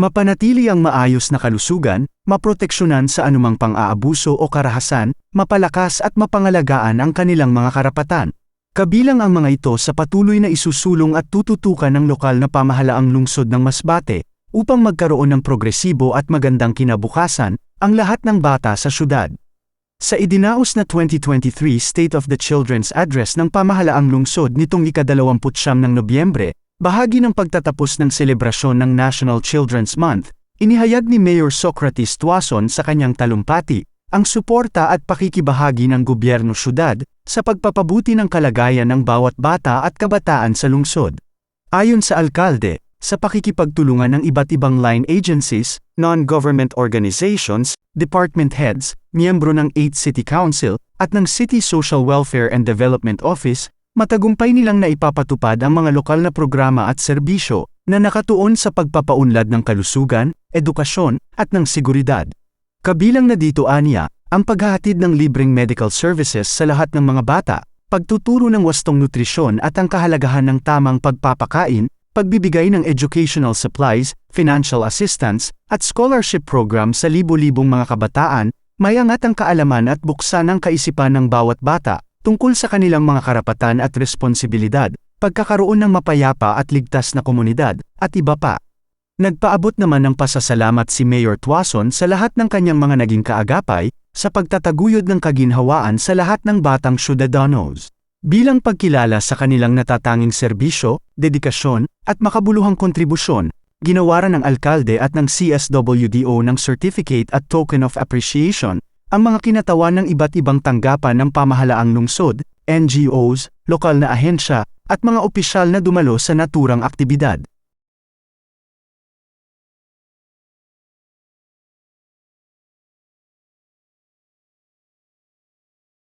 Mapanatili ang maayos na kalusugan, maproteksyonan sa anumang pang-aabuso o karahasan, mapalakas at mapangalagaan ang kanilang mga karapatan. Kabilang ang mga ito sa patuloy na isusulong at tututukan ng lokal na pamahalaang lungsod ng Masbate, upang magkaroon ng progresibo at magandang kinabukasan, ang lahat ng bata sa syudad. Sa idinaos na 2023 State of the Children's Address ng pamahalaang lungsod nitong ika-29 ng Nobyembre, bahagi ng pagtatapos ng selebrasyon ng National Children's Month, inihayag ni Mayor Socrates Tuason sa kanyang talumpati, ang suporta at pakikibahagi ng gobyerno syudad sa pagpapabuti ng kalagayan ng bawat bata at kabataan sa lungsod. Ayon sa alkalde, sa pakikipagtulungan ng iba't ibang line agencies, non-government organizations, department heads, miyembro ng 8th City Council, at ng City Social Welfare and Development Office, matagumpay nilang naipapatupad ang mga lokal na programa at serbisyo na nakatuon sa pagpapaunlad ng kalusugan, edukasyon, at ng seguridad. Kabilang na dito aniya, ang paghahatid ng libreng medical services sa lahat ng mga bata, pagtuturo ng wastong nutrisyon at ang kahalagahan ng tamang pagpapakain, pagbibigay ng educational supplies, financial assistance, at scholarship program sa libo-libong mga kabataan, may angat ang kaalaman at buksan ang kaisipan ng bawat bata tungkol sa kanilang mga karapatan at responsibilidad, pagkakaroon ng mapayapa at ligtas na komunidad, at iba pa. Nagpaabot naman ng pasasalamat si Mayor Tuason sa lahat ng kanyang mga naging kaagapay, sa pagtataguyod ng kaginhawaan sa lahat ng batang Ciudadanos. Bilang pagkilala sa kanilang natatanging serbisyo, dedikasyon, at makabuluhang kontribusyon, ginawaran ng alkalde at ng CSWDO ng Certificate at Token of Appreciation, ang mga kinatawan ng iba't ibang tanggapan ng pamahalaang lungsod, NGOs, lokal na ahensya, at mga opisyal na dumalo sa naturang aktibidad.